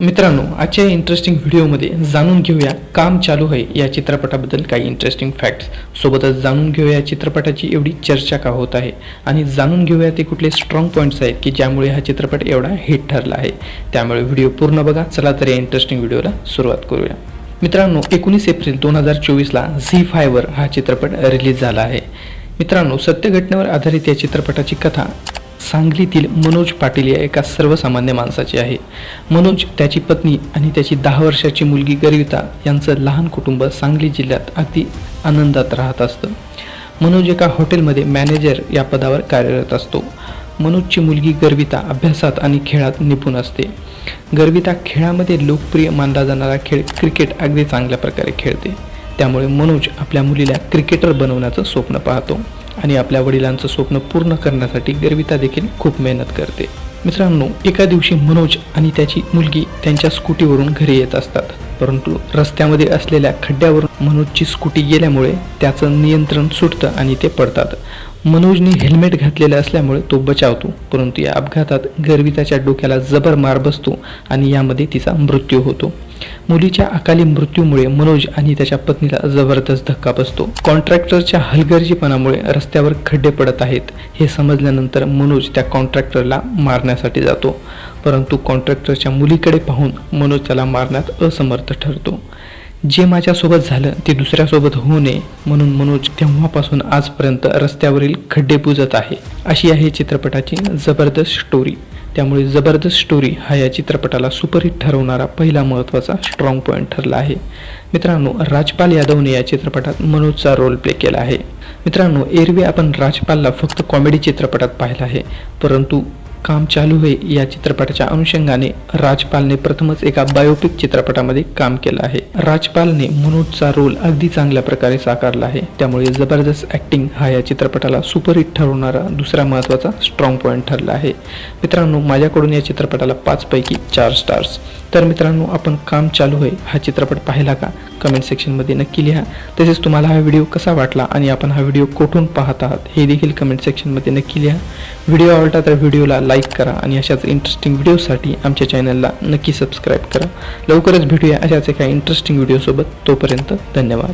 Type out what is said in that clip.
मित्रांनो आजच्या इंटरेस्टिंग व्हिडिओमध्ये जाणून घेऊया काम चालू आहे या चित्रपटाबद्दल काही इंटरेस्टिंग फॅक्ट्स सोबतच जाणून घेऊया या चित्रपटाची एवढी चर्चा का होत आहे आणि जाणून घेऊया ते कुठले स्ट्रॉंग पॉईंट्स आहेत की ज्यामुळे हा चित्रपट एवढा हिट ठरला आहे. त्यामुळे व्हिडिओ पूर्ण बघा. चला तर या इंटरेस्टिंग व्हिडिओला सुरुवात करूया. मित्रांनो एकोणीस एप्रिल दोन हजार चोवीसला झी फायवर हा चित्रपट रिलीज झाला आहे. मित्रांनो सत्य घटनेवर आधारित या चित्रपटाची कथा सांगलीतील मनोज पाटील या एका सर्वसामान्य माणसाची आहे. मनोज त्याची पत्नी आणि त्याची दहा वर्षाची मुलगी गर्विता यांचं लहान कुटुंब सांगली जिल्ह्यात अगदी आनंदात राहत असतं. मनोज एका हॉटेलमध्ये मॅनेजर या पदावर कार्यरत असतो. मनोजची मुलगी गर्विता अभ्यासात आणि खेळात निपुण असते. गर्विता खेळामध्ये लोकप्रिय मानला जाणारा खेळ क्रिकेट अगदी चांगल्या प्रकारे खेळते. त्यामुळे मनोज आपल्या मुलीला क्रिकेटर बनवण्याचं स्वप्न पाहतो आणि आपल्या वडिलांचं स्वप्न पूर्ण करण्यासाठी गर्विता देखील खूप मेहनत करते. मित्रांनो एका दिवशी मनोज आणि त्याची मुलगी त्यांच्या स्कूटीवरून घरी येत असतात. परंतु रस्त्यामध्ये असलेल्या खड्ड्यावरून मनोजची स्कूटी गेल्यामुळे त्याचं नियंत्रण सुटतं आणि ते पडतात. मनोजने हेल्मेट घातलेलं असल्यामुळे तो बचावतो परंतु या अपघातात गर्विताच्या डोक्याला जबर मार बसतो आणि यामध्ये तिचा मृत्यू होतो. मुलीच्या अकाली मृत्यूमुळे मनोज आणि त्याच्या पत्नीला जबरदस्त धक्का बसतो. कॉन्ट्रॅक्टरच्या हलगर्जीपणामुळे रस्त्यावर खड्डे पडत आहेत. हे समजल्यानंतर मनोज त्या कॉन्ट्रॅक्टरला मारण्यासाठी जातो. परंतु कॉन्ट्रॅक्टरच्या मुलीकडे पाहून मनोज त्याला मारण्यात असमर्थ ठरतो. जे माझ्यासोबत झालं ते दुसऱ्यासोबत होऊ नये म्हणून मनोज तेव्हापासून आजपर्यंत रस्त्यावरील खड्डे बुजत आहे. अशी आहे चित्रपटाची जबरदस्त स्टोरी त्यामुळे जबरदस्त स्टोरी हा या चित्रपटाला सुपरहिट ठरवणारा पहिला महत्त्वाचा स्ट्रॉंग पॉईंट ठरला आहे. मित्रांनो राजपाल यादवने या चित्रपटात मनोजचा रोल प्ले केला आहे. मित्रांनो एरवी आपण राजपालला फक्त कॉमेडी चित्रपटात पाहिला आहे. परंतु काम चालू आहे. या चित्रपटाच्या अनुषंगाने राजपालने प्रथमच एका बायोपिक चित्रपटामध्ये काम केलं आहे. राजपालने मनोजचा रोल अगदी चांगल्या प्रकारे साकारला आहे. त्यामुळे जबरदस्त ॲक्टिंग हा या चित्रपटाला सुपरहिट ठरवणारा दुसरा महत्त्वाचा स्ट्रॉंग पॉईंट ठरला आहे. मित्रांनो माझ्याकडून या चित्रपटाला पाचपैकी चार स्टार्स तर मित्रांनो आपण काम चालू आहे. हा चित्रपट पाहिला का? कमेंट सेक्शनमध्ये नक्की लिहा. तसेच तुम्हाला हा व्हिडिओ कसा वाटला आणि आपण हा व्हिडिओ कुठून पाहत आहात हे देखील कमेंट सेक्शनमध्ये नक्की लिहा. व्हिडिओ आवडला तर व्हिडिओला लाईक करा आणि अशाच इंटरेस्टिंग व्हिडिओसाठी आमच्या चॅनलला नक्की सबस्क्राईब करा. लवकरच भेटूया अशाच एका इंटरेस्टिंग व्हिडिओसोबत तोपर्यंत धन्यवाद.